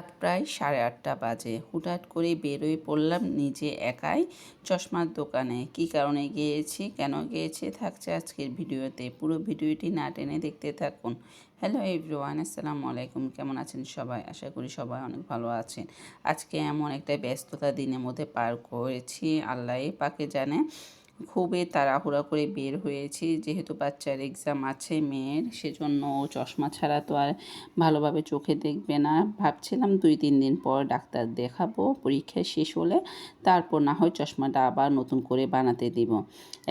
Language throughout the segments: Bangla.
রাত প্রায় সাড়ে আটটা বাজে। হুটহাট করে বেরোয় পড়লাম নিজে একাই চশমার দোকানে। কি কারণে গিয়েছি, কেন গিয়েছি থাকছে আজকের ভিডিওতে। পুরো ভিডিওটি না টেনে দেখতে থাকুন। হ্যালো এভরিওয়ান আসসালামু আলাইকুম। কেমন আছেন সবাই? আশা করি সবাই অনেক ভালো আছেন। আজকে এমন একটা ব্যস্ততা দিনের মধ্যে পার করেছি, আল্লাহ পাকে জানে। খুবই তাড়াহুড়া করে বের হয়েছি। যেহেতু বাচ্চার এক্সাম আছে মেয়ের, সেজন্য চশমা ছাড়া তো আর ভালোভাবে চোখে দেখবে না। ভাবছিলাম দুই, তিন দিন পর ডাক্তার দেখাবো, পরীক্ষা শেষ হলে তারপর না হয় চশমাটা আবার নতুন করে বানাতে দিব।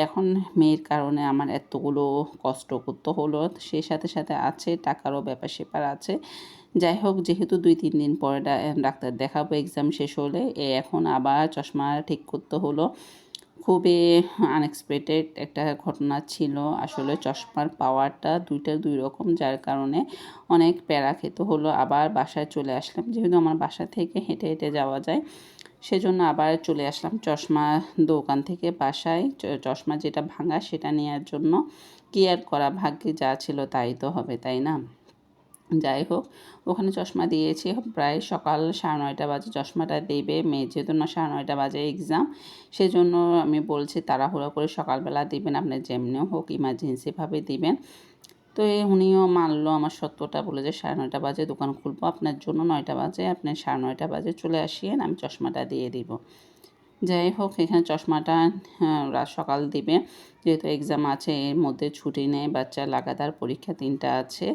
এখন মেয়ের কারণে আমার এতগুলো কষ্ট করতে হলো সেই সাথে সাথে আছে, টাকারও ব্যাপার সেপার আছে। যাই হোক, যেহেতু দুই, তিন দিন পরে ডাক্তার দেখাবো এক্সাম শেষ হলে এখন আবার চশমা ঠিক করতে হলো। খুবই আনএক্সপেক্টেড একটা ঘটনা ছিল। আসলে চশমার পাওয়ারটা দুইটা দুই রকম, যার কারণে অনেক প্যারা খেতে হলো। আবার বাসায় চলে আসলাম। যেহেতু আমার বাসা থেকে হেঁটে হেঁটে যাওয়া যায়, সেজন্য আবার চলে আসলাম চশমা দোকান থেকে বাসায়। চশমা যেটা ভাঙা সেটা নেওয়ার জন্য। কি আর করা ভাগ্যে যা ছিল তাই তো হবে, তাই না? যাই হোক ওখানে চশমা দিয়েছি প্রায় সকাল সাড়ে নয়টা বাজে। চশমাটা দেবে মেয়ে যেহেতু না সাড়ে নয়টা বাজে এক্সাম সেজন্য আমি বলছি তাড়াহুড়ো করে সকালবেলা দিবেন আপনার যেমনিও হোক ইমার্জেন্সিভাবে দিবেন। তো এই উনিও মানলো আমার সত্যটা বলে যে সাড়ে নয়টা বাজে দোকান খুলবো আপনার জন্য নয়টা বাজে আপনি সাড়ে নয়টা বাজে চলে আসিয়েন আমি চশমাটা দিয়ে দিব। যাই হোক এখানে চশমাটা হ্যাঁ, রাত সকাল দিবে যেহেতু এক্সাম আছে এর মধ্যে ছুটি নেই বাচ্চা লাগাতার পরীক্ষা তিনটা আছে।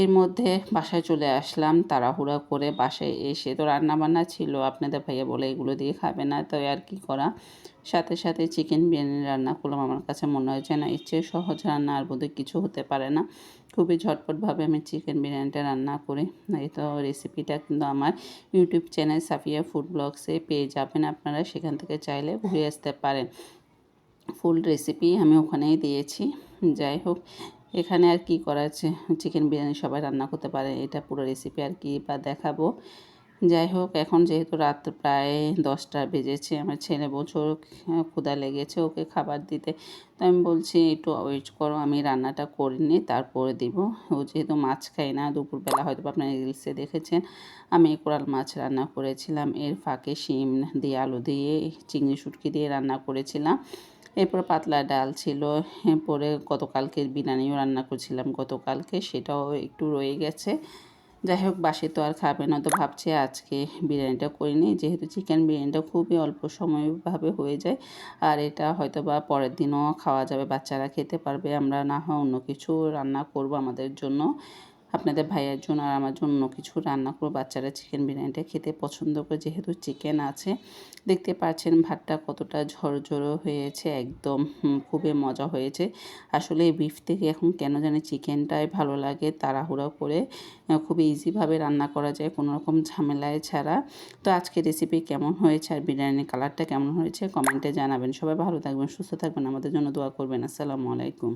এর মধ্যে বাসায় চলে আসলাম, তাড়াহুড়া করে বাসায় এসে তো রান্নাবান্না ছিল, আপনাদের ভাইয়া বলে এগুলো দিয়ে খাবে না, তো আর কি করা? সাথে সাথে চিকেন বিরিয়ানি রান্না করলাম, আমার কাছে মনে হয়েছে না ইচ্ছে, সহজ রান্না আর বোধহয় কিছু হতে পারে না। খুবই ঝটপটভাবে আমি চিকেন বিরিয়ানিটা রান্না করি। এই তো রেসিপিটা কিন্তু আমার ইউটিউব চ্যানেল সাফিয়া ফুড ব্লগসে পেয়ে যাবেন আপনারা, সেখান থেকে চাইলে ঘুরে আসতে পারেন। ফুল রেসিপি আমি ওখানেই দিয়েছি। যাই হোক এখানে আর কি করা আছে? চিকেন বিরিয়ানি সবাই রান্না করতে পারে, এটা পুরো রেসিপি আর কি বা দেখাবো। যাই হোক, এখন যেহেতু রাত প্রায় দশটা বেজেছে, আমার ছেলে বছর ক্ষুদা লেগেছে ওকে খাবার দিতে। তো আমি বলছি, একটু ওয়েট করো, আমি রান্নাটা করে নিই, তারপরে দিব। ও যেহেতু মাছ খাই না, দুপুরবেলা হয়তো আপনার রিলসে দেখেছেন, আমি কোরাল মাছ রান্না করেছিলাম, এর ফাঁকে শিম দিয়ে আলু দিয়ে, চিংড়ি শুটকি দিয়ে রান্না করেছিলাম। এরপর পাতলা ডাল ছিল, এরপরে গতকালকে বিরিয়ানিও রান্না করছিলাম গতকালকে, সেটাও একটু রয়ে গেছে। যাই হোক, বাসি তো আর খাবে না, তো ভাবছি আজকে বিরিয়ানিটা করিনি যেহেতু চিকেন বিরিয়ানিটা খুবই অল্প সময়ভাবে হয়ে যায়, আর এটা হয়তো বা পরের দিনও খাওয়া যাবে, বাচ্চারা খেতে পারবে, আমরা না হয় অন্য কিছু রান্না করব আমাদের জন্য। আপনাদের ভাইয়ের জন্য আর আমার জন্য কিছু রান্না করব। বাচ্চারা চিকেন বিরিয়ানিটা খেতে পছন্দ করে, যেহেতু চিকেন আছে। দেখতে পাচ্ছেন ভাতটা কতটা ঝরঝরো হয়েছে, একদম খুবই মজা হয়েছে। আসলে বিফ থেকে এখন কেন জানি চিকেনটাই ভালো লাগে, তাড়াহুড়ো করে খুবই ইজিভাবে রান্না করা যায়, কোনো রকম ঝামেলায় ছাড়া। তো আজকে রেসিপি কেমন হয়েছে আর বিরিয়ানির কালারটা কেমন হয়েছে কমেন্টে জানাবেন। সবাই ভালো থাকবেন, সুস্থ থাকবেন, আমাদের জন্য দোয়া করবেন। আসসালামু আলাইকুম।